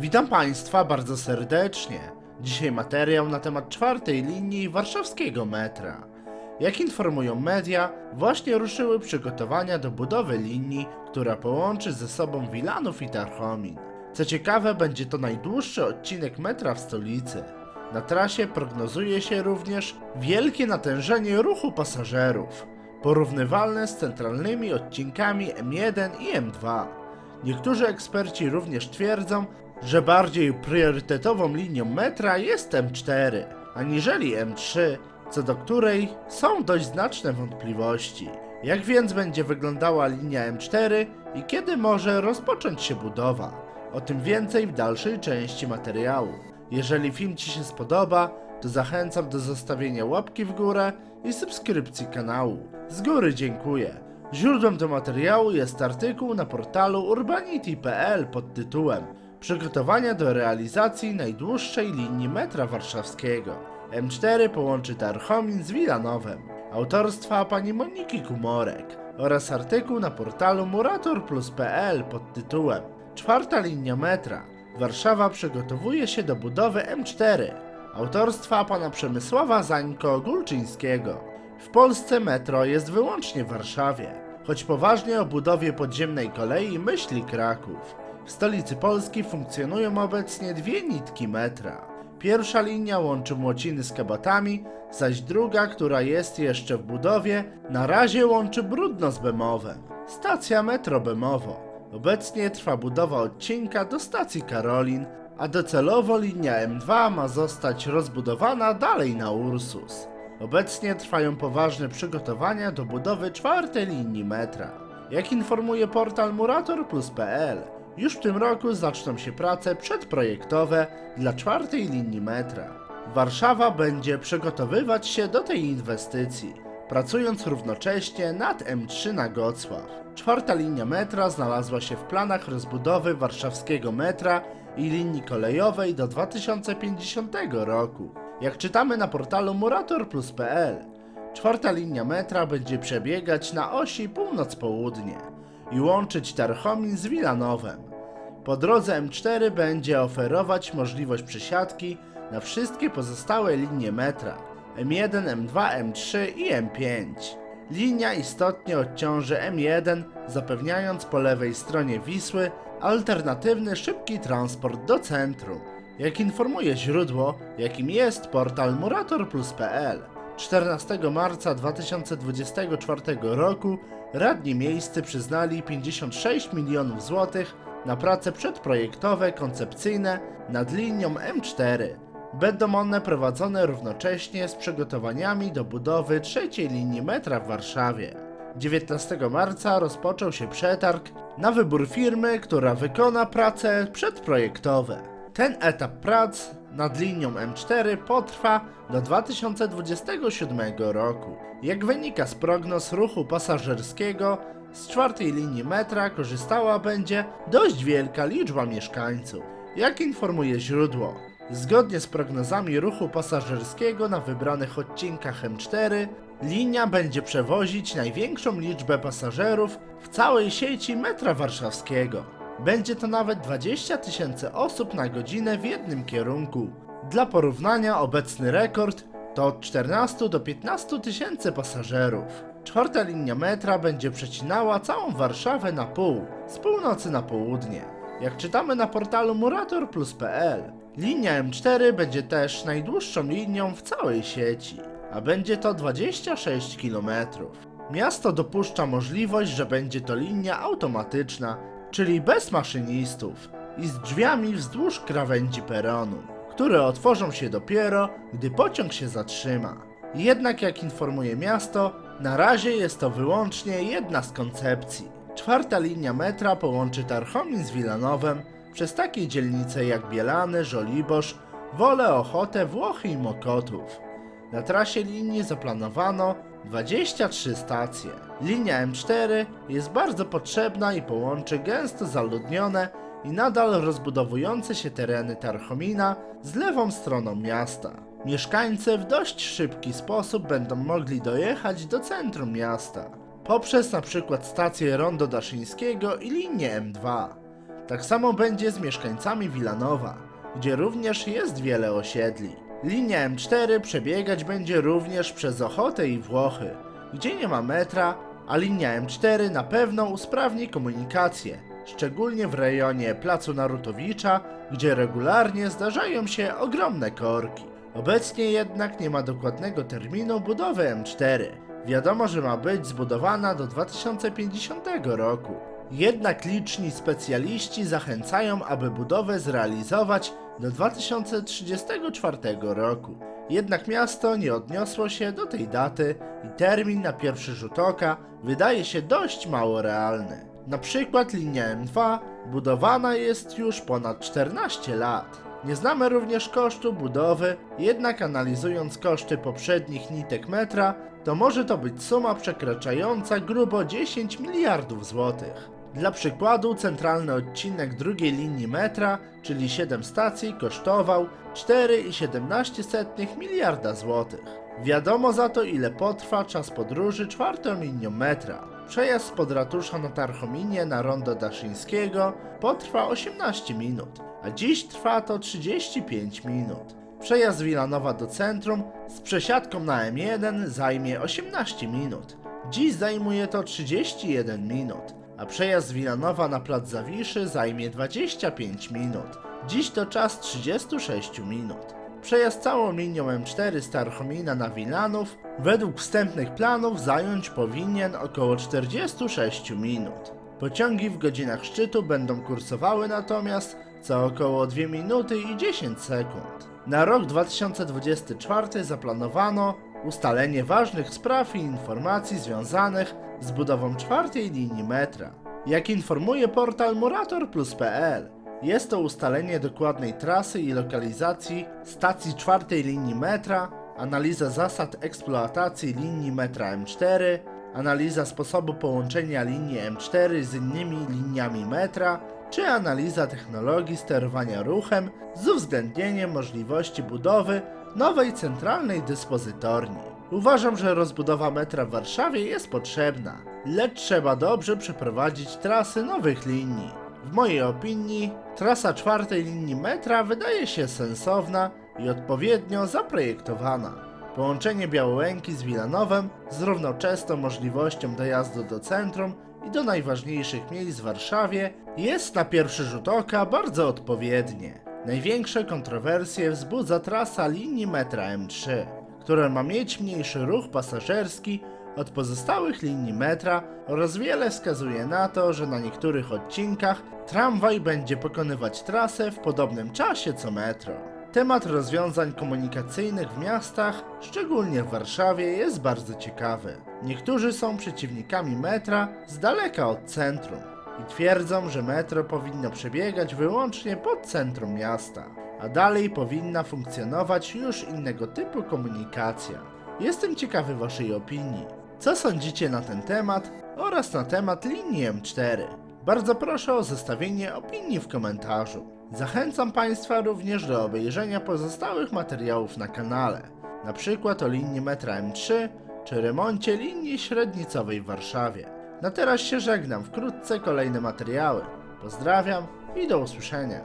Witam Państwa bardzo serdecznie. Dzisiaj materiał na temat czwartej linii warszawskiego metra. Jak informują media, właśnie ruszyły przygotowania do budowy linii, która połączy ze sobą Wilanów i Tarchomin. Co ciekawe, będzie to najdłuższy odcinek metra w stolicy. Na trasie prognozuje się również wielkie natężenie ruchu pasażerów, porównywalne z centralnymi odcinkami M1 i M2. Niektórzy eksperci również twierdzą, że bardziej priorytetową linią metra jest M4, aniżeli M3, co do której są dość znaczne wątpliwości. Jak więc będzie wyglądała linia M4 i kiedy może rozpocząć się budowa? O tym więcej w dalszej części materiału. Jeżeli film Ci się spodoba, to zachęcam do zostawienia łapki w górę i subskrypcji kanału. Z góry dziękuję. Źródłem do materiału jest artykuł na portalu urbanity.pl pod tytułem Przygotowania do realizacji najdłuższej linii metra warszawskiego. M4 połączy Tarchomin z Wilanowem. Autorstwa pani Moniki Kumorek oraz artykuł na portalu muratorplus.pl pod tytułem Czwarta linia metra. Warszawa przygotowuje się do budowy M4. Autorstwa pana Przemysława Zańko-Gulczyńskiego. W Polsce metro jest wyłącznie w Warszawie, choć poważnie o budowie podziemnej kolei myśli Kraków. W stolicy Polski funkcjonują obecnie dwie nitki metra. Pierwsza linia łączy Młociny z Kabatami, zaś druga, która jest jeszcze w budowie, na razie łączy Brudno z Bemowem. Stacja metro Bemowo. Obecnie trwa budowa odcinka do stacji Karolin, a docelowo linia M2 ma zostać rozbudowana dalej na Ursus. Obecnie trwają poważne przygotowania do budowy czwartej linii metra. Jak informuje portal muratorplus.pl, już w tym roku zaczną się prace przedprojektowe dla czwartej linii metra. Warszawa będzie przygotowywać się do tej inwestycji, pracując równocześnie nad M3 na Gocław. Czwarta linia metra znalazła się w planach rozbudowy warszawskiego metra i linii kolejowej do 2050 roku. Jak czytamy na portalu muratorplus.pl, czwarta linia metra będzie przebiegać na osi północ-południe i łączyć Tarchomin z Wilanowem. Po drodze M4 będzie oferować możliwość przesiadki na wszystkie pozostałe linie metra M1, M2, M3 i M5. Linia istotnie odciąży M1, zapewniając po lewej stronie Wisły alternatywny szybki transport do centrum. Jak informuje źródło, jakim jest portal muratorplus.pl, 14 marca 2024 roku radni miejscy przyznali 56 milionów złotych na prace przedprojektowe koncepcyjne nad linią M4. Będą one prowadzone równocześnie z przygotowaniami do budowy trzeciej linii metra w Warszawie. 19 marca rozpoczął się przetarg na wybór firmy, która wykona prace przedprojektowe. Ten etap prac nad linią M4 potrwa do 2027 roku. Jak wynika z prognoz ruchu pasażerskiego, z czwartej linii metra korzystała będzie dość wielka liczba mieszkańców. Jak informuje źródło, zgodnie z prognozami ruchu pasażerskiego na wybranych odcinkach M4, linia będzie przewozić największą liczbę pasażerów w całej sieci metra warszawskiego. Będzie to nawet 20 tysięcy osób na godzinę w jednym kierunku. Dla porównania obecny rekord to od 14 do 15 tysięcy pasażerów. Czwarta linia metra będzie przecinała całą Warszawę na pół, z północy na południe. Jak czytamy na portalu muratorplus.pl, linia M4 będzie też najdłuższą linią w całej sieci, a będzie to 26 km. Miasto dopuszcza możliwość, że będzie to linia automatyczna, czyli bez maszynistów i z drzwiami wzdłuż krawędzi peronu, które otworzą się dopiero, gdy pociąg się zatrzyma. Jednak jak informuje miasto, na razie jest to wyłącznie jedna z koncepcji. Czwarta linia metra połączy Tarchomin z Wilanowem przez takie dzielnice jak Bielany, Żoliborz, Wolę, Ochotę, Włochy i Mokotów. Na trasie linii zaplanowano 23 stacje. Linia M4 jest bardzo potrzebna i połączy gęsto zaludnione i nadal rozbudowujące się tereny Tarchomina z lewą stroną miasta. Mieszkańcy w dość szybki sposób będą mogli dojechać do centrum miasta poprzez przykład stację Rondo Daszyńskiego i linię M2. Tak samo będzie z mieszkańcami Wilanowa, gdzie również jest wiele osiedli. Linia M4 przebiegać będzie również przez Ochotę i Włochy, gdzie nie ma metra, a linia M4 na pewno usprawni komunikację, szczególnie w rejonie Placu Narutowicza, gdzie regularnie zdarzają się ogromne korki. Obecnie jednak nie ma dokładnego terminu budowy M4. Wiadomo, że ma być zbudowana do 2050 roku. Jednak liczni specjaliści zachęcają, aby budowę zrealizować do 2034 roku. Jednak miasto nie odniosło się do tej daty i termin na pierwszy rzut oka wydaje się dość mało realny. Na przykład linia M2 budowana jest już ponad 14 lat. Nie znamy również kosztu budowy, jednak analizując koszty poprzednich nitek metra, to może to być suma przekraczająca grubo 10 miliardów złotych. Dla przykładu, centralny odcinek drugiej linii metra, czyli 7 stacji, kosztował 4,17 miliarda złotych. Wiadomo za to, ile potrwa czas podróży czwartą linią metra. Przejazd spod ratusza na Tarchominie na rondo Daszyńskiego potrwa 18 minut, a dziś trwa to 35 minut. Przejazd Wilanowa do centrum z przesiadką na M1 zajmie 18 minut. Dziś zajmuje to 31 minut, a przejazd Wilanowa na plac Zawiszy zajmie 25 minut. Dziś to czas 36 minut. Przejazd całą linią M4 z na Wilanów według wstępnych planów zająć powinien około 46 minut. Pociągi w godzinach szczytu będą kursowały natomiast co około 2 minuty i 10 sekund. Na rok 2024 zaplanowano ustalenie ważnych spraw i informacji związanych z budową czwartej linii metra. Jak informuje portal murator.pl, jest to ustalenie dokładnej trasy i lokalizacji stacji czwartej linii metra, analiza zasad eksploatacji linii metra M4, analiza sposobu połączenia linii M4 z innymi liniami metra, czy analiza technologii sterowania ruchem z uwzględnieniem możliwości budowy nowej centralnej dyspozytorni. Uważam, że rozbudowa metra w Warszawie jest potrzebna, lecz trzeba dobrze przeprowadzić trasy nowych linii. W mojej opinii trasa czwartej linii metra wydaje się sensowna i odpowiednio zaprojektowana. Połączenie Białołęki z Wilanowem z równoczesną możliwością dojazdu do centrum i do najważniejszych miejsc w Warszawie jest na pierwszy rzut oka bardzo odpowiednie. Największe kontrowersje wzbudza trasa linii metra M3, która ma mieć mniejszy ruch pasażerski od pozostałych linii metra oraz wiele wskazuje na to, że na niektórych odcinkach tramwaj będzie pokonywać trasę w podobnym czasie co metro. Temat rozwiązań komunikacyjnych w miastach, szczególnie w Warszawie, jest bardzo ciekawy. Niektórzy są przeciwnikami metra z daleka od centrum i twierdzą, że metro powinno przebiegać wyłącznie pod centrum miasta, a dalej powinna funkcjonować już innego typu komunikacja. Jestem ciekawy Waszej opinii. Co sądzicie na ten temat oraz na temat linii M4? Bardzo proszę o zostawienie opinii w komentarzu. Zachęcam Państwa również do obejrzenia pozostałych materiałów na kanale, na przykład o linii metra M3 czy remoncie linii średnicowej w Warszawie. Na teraz się żegnam, wkrótce kolejne materiały. Pozdrawiam i do usłyszenia.